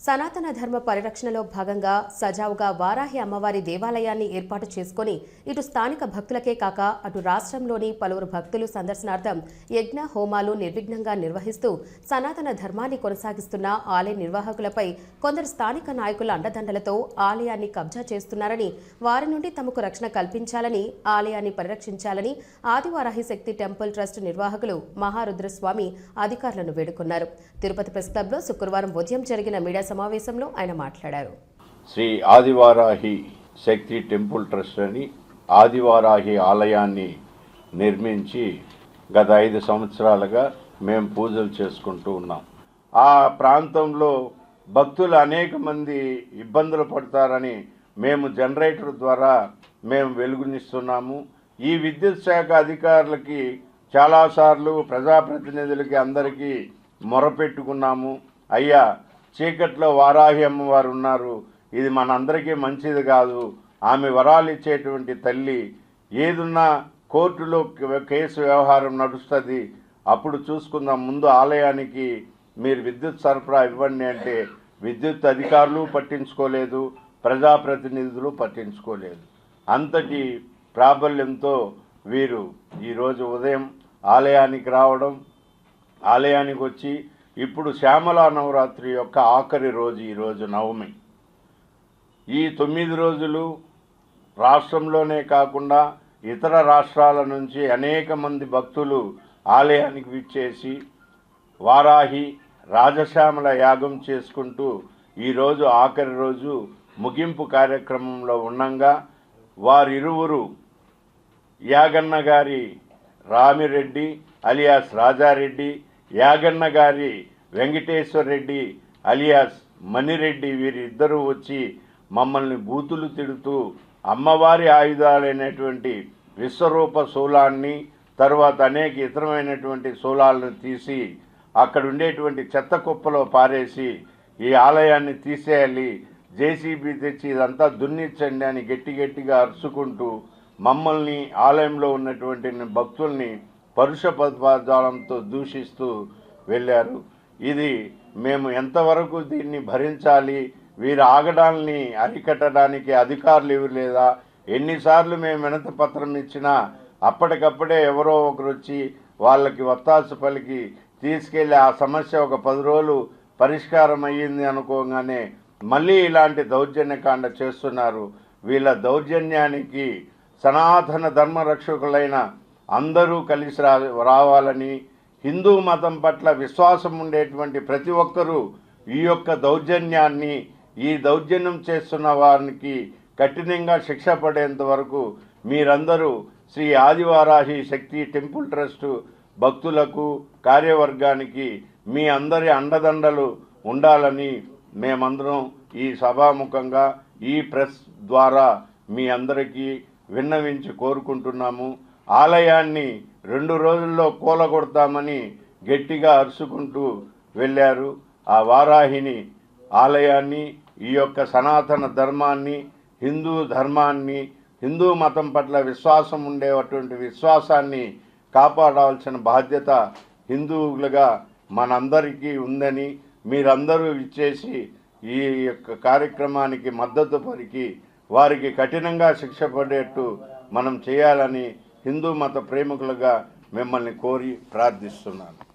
సనాతన ధర్మ పరిరక్షణలో భాగంగా సజావుగా వారాహి అమ్మవారి దేవాలయాన్ని ఏర్పాటు చేసుకొని ఇటు స్థానిక భక్తులకే కాక అటు రాష్ట్రంలోని పలువురు భక్తులు సందర్శనార్థం యజ్ఞ హోమాలు నిర్విఘ్నంగా నిర్వహిస్తూ సనాతన ధర్మాన్ని కొనసాగిస్తున్న ఆలయ నిర్వాహకులపై కొందరు స్థానిక నాయకుల అండదండలతో ఆలయాన్ని కబ్జా చేస్తున్నారని వారి నుండి తమకు రక్షణ కల్పించాలని ఆలయాన్ని పరిరక్షించాలని ఆదివారాహి శక్తి టెంపుల్ ట్రస్ట్ నిర్వాహకులు మహారుద్రస్వామి అధికారులను వేడుకున్నారు. తిరుపతి ప్రెస్ క్లబ్లో శుక్రవారం ఉదయం జరిగిన మీడియా సమావేశంలో ఆయన మాట్లాడారు. శ్రీ ఆదివారాహి శక్తి టెంపుల్ ట్రస్ట్ అని ఆదివారాహి ఆలయాన్ని నిర్మించి గత ఐదు సంవత్సరాలుగా మేము పూజలు చేసుకుంటూ ఉన్నాం. ఆ ప్రాంతంలో భక్తులు అనేక మంది ఇబ్బందులు పడతారని మేము జనరేటర్ ద్వారా మేము వెలుగునిస్తున్నాము. ఈ విద్యుత్ శాఖ అధికారులకి చాలాసార్లు ప్రజాప్రతినిధులకి అందరికీ మొరపెట్టుకున్నాము. అయ్యా చీకట్లో వారాహి అమ్మవారు ఉన్నారు. ఇది మనందరికీ మంచిది కాదు. ఆమె వరాలు ఇచ్చేటువంటి తల్లి ఏదున్నా కోర్టులో కేసు వ్యవహారం నడుస్తుంది. అప్పుడు చూసుకుందాం. ముందు ఆలయానికి మీరు విద్యుత్ సరఫరా ఇవ్వండి అంటే విద్యుత్ అధికారులు పట్టించుకోలేదు ప్రజాప్రతినిధులు పట్టించుకోలేదు. అంతటి ప్రాబల్యంతో వీరు ఈరోజు ఉదయం ఆలయానికి రావడం ఆలయానికి వచ్చి ఇప్పుడు శ్యామలా నవరాత్రి యొక్క ఆఖరి రోజు ఈరోజు నవమి. ఈ తొమ్మిది రోజులు రాష్ట్రంలోనే కాకుండా ఇతర రాష్ట్రాల నుంచి అనేక మంది భక్తులు ఆలయానికి విచ్చేసి వారాహి రాజశ్యామల యాగం చేసుకుంటూ ఈరోజు ఆఖరి రోజు ముగింపు కార్యక్రమంలో ఉండంగా వారిరువురు యాగన్న గారి రామిరెడ్డి అలియాస్ రాజారెడ్డి యాగన్న గారి వెంకటేశ్వర రెడ్డి అలియాస్ మణిరెడ్డి వీరిద్దరూ వచ్చి మమ్మల్ని బూతులు తిడుతూ అమ్మవారి ఆయుధాలైనటువంటి విశ్వరూప శూలాన్ని తర్వాత అనేక ఇతరమైనటువంటి శూలాలను తీసి అక్కడ ఉండేటువంటి చెత్త కుప్పలో పారేసి ఈ ఆలయాన్ని తీసేయాలి జేసీబీ తెచ్చి ఇదంతా దున్నిచ్చండి అని గట్టి గట్టిగా అరుచుకుంటూ మమ్మల్ని ఆలయంలో ఉన్నటువంటి భక్తుల్ని పరుష పదజాలంతో దూషిస్తూ వెళ్ళారు. ఇది మేము ఎంతవరకు దీన్ని భరించాలి? వీరి ఆగడాల్ని అరికట్టడానికి అధికారులు ఎవరు లేదా? ఎన్నిసార్లు మేము వినత పత్రం ఇచ్చినా అప్పటికప్పుడే ఎవరో ఒకరు వచ్చి వాళ్ళకి వత్తాసు పలికి తీసుకెళ్ళి ఆ సమస్య ఒక పది రోజులు పరిష్కారం అయ్యింది అనుకోగానే మళ్ళీ ఇలాంటి దౌర్జన్యకాండ చేస్తున్నారు. వీళ్ళ దౌర్జన్యానికి సనాతన ధర్మ రక్షకులైన అందరూ కలిసి రా రావాలని హిందూ మతం పట్ల విశ్వాసం ఉండేటువంటి ప్రతి ఒక్కరూ ఈ యొక్క దౌర్జన్యాన్ని ఈ దౌర్జన్యం చేస్తున్న వారికి కఠినంగా శిక్ష పడేంత వరకు మీరందరూ శ్రీ ఆదివారాహి శక్తి టెంపుల్ ట్రస్ట్ భక్తులకు కార్యవర్గానికి మీ అందరి అండదండలు ఉండాలని మేమందరం ఈ సభాముఖంగా ఈ ప్రెస్ ద్వారా మీ అందరికీ విన్నవించి కోరుకుంటున్నాము. ఆలయాన్ని రెండు రోజుల్లో కూలగొడతామని గట్టిగా అరుచుకుంటూ వెళ్ళారు. ఆ వారాహిని ఆలయాన్ని ఈ యొక్క సనాతన ధర్మాన్ని హిందూ ధర్మాన్ని హిందూ మతం పట్ల విశ్వాసం ఉండేటువంటి విశ్వాసాన్ని కాపాడాల్సిన బాధ్యత హిందువులుగా మనందరికీ ఉందని మీరందరూ ఇచ్చేసి ఈ యొక్క కార్యక్రమానికి మద్దతు పరికి వారికి కఠినంగా శిక్ష పడేట్టు మనం చేయాలని హిందూ మత ప్రేమికులుగా మిమ్మల్ని కోరి ప్రార్థిస్తున్నాను.